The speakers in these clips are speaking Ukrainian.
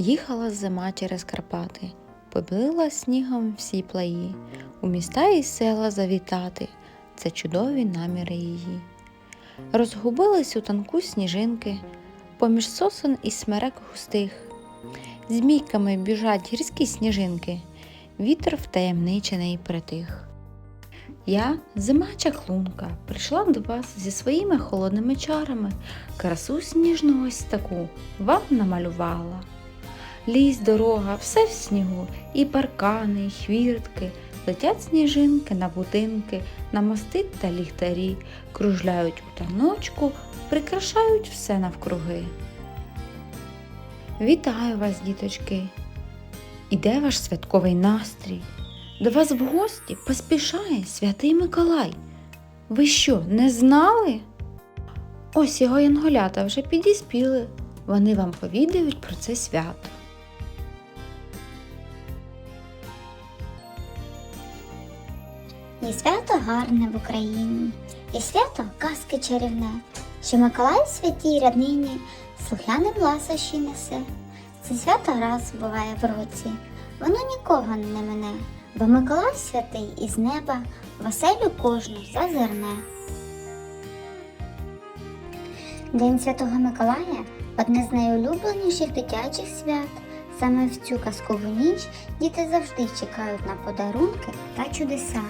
Їхала зима через Карпати, побілила снігом всі плаї, у міста і села завітати, це чудові наміри її. Розгубились у танку сніжинки, поміж сосен і смерек густих. Змійками біжать гірські сніжинки, вітер втаємничений притих. Я, зима чаклунка, прийшла до вас зі своїми холодними чарами, красу сніжну ось таку вам намалювала. Ліс, дорога, все в снігу, і паркани, і хвіртки, летять сніжинки на будинки, на мости та ліхтарі, кружляють у таночку, прикрашають все навкруги. Вітаю вас, діточки! Іде ваш святковий настрій. До вас в гості поспішає святий Миколай. Ви що, не знали? Ось його янголята вже підіспіли. Вони вам повідають про це свято. І свято гарне в Україні, і свято казки чарівне, що Миколай святій ряднині слух'яним ласощі несе. Це свято раз буває в році, воно нікого не мине, бо Миколай святий із неба в оселю кожну зазирне. День Святого Миколая одне з найулюбленіших дитячих свят. Саме в цю казкову ніч діти завжди чекають на подарунки та чудеса.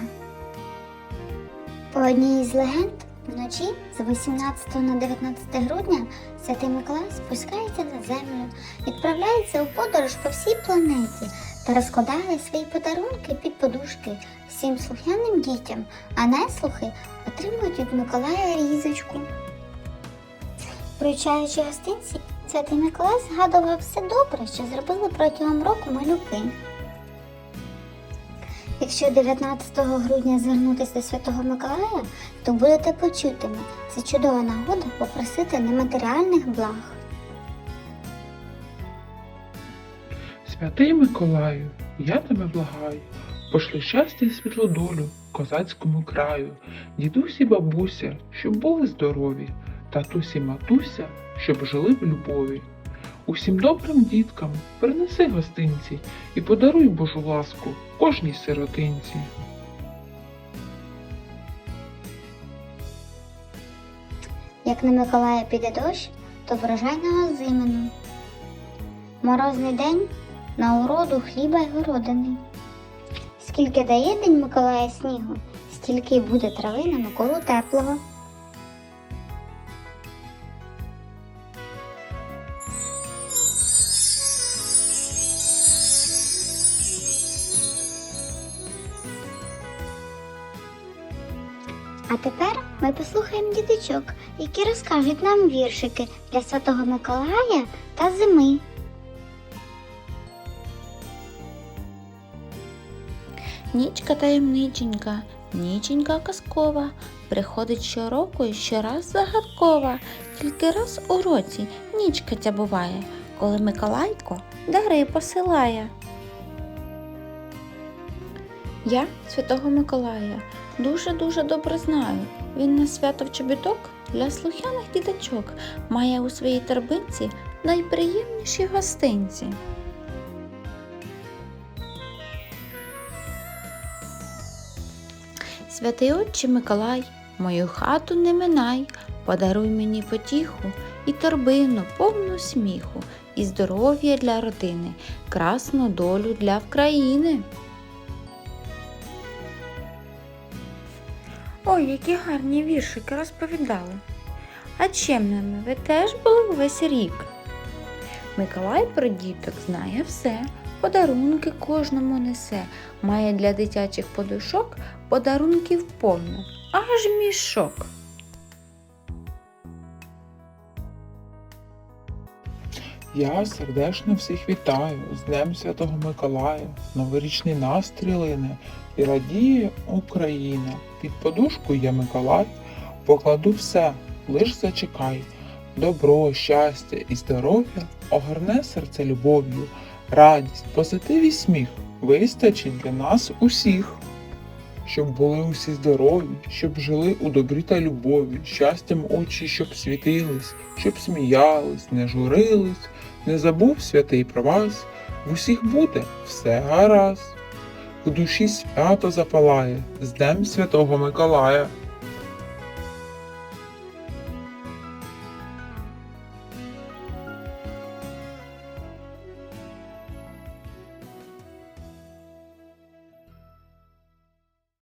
По одній із легенд, вночі з 18 на 19 грудня Святий Миколай спускається на землю, відправляється у подорож по всій планеті та розкладає свої подарунки під подушки всім слухняним дітям, а неслухи отримують від Миколая різочку. Вручаючи гостинці, Святий Миколай згадував все добре, що зробили протягом року малюки. Якщо 19 грудня звернутися до Святого Миколая, то будете почутими. Це чудова нагода попросити нематеріальних благ. Святий Миколаю, я тебе благаю, пошли щастя і світлу долю козацькому краю, дідусі бабуся, щоб були здорові, татусі матуся, щоб жили в любові. Усім добрим діткам принеси гостинці і подаруй Божу ласку кожній сиротинці. Як на Миколая піде дощ, то врожайного зимину. Морозний день на уроду хліба й городини. Скільки дає день Миколая снігу, стільки буде трави на Миколу теплого. А тепер ми послухаємо діточок, які розкажуть нам віршики для Святого Миколая та зими. Нічка таємниченька, ніченька казкова, приходить щороку і щораз загадкова. Тільки раз у році нічка ця буває, коли Миколайко дари посилає. Я святого Миколая дуже-дуже добре знаю. Він на свято в чобіток для слухняних діточок має у своїй торбинці найприємніші гостинці. Святий Отче Миколай, мою хату не минай, подаруй мені потіху і торбину повну сміху, і здоров'я для родини, красну долю для України. Ой, які гарні віршики розповідали. А чемними ви теж були увесь рік. Миколай про діток знає все, подарунки кожному несе, має для дитячих подушок подарунків повно, аж мішок. Я сердечно всіх вітаю з Днем Святого Миколая, новорічний настрій лине і радіє Україна. Під подушку я Миколай, покладу все, лиш зачекай. Добро, щастя і здоров'я огорне серце любов'ю, радість, позитив і сміх вистачить для нас усіх. Щоб були усі здорові, щоб жили у добрі та любові, щастям очі, щоб світились, щоб сміялись, не журились, Не забув святий про вас, в усіх буде все гаразд. В душі свято запалає з Днем Святого Миколая.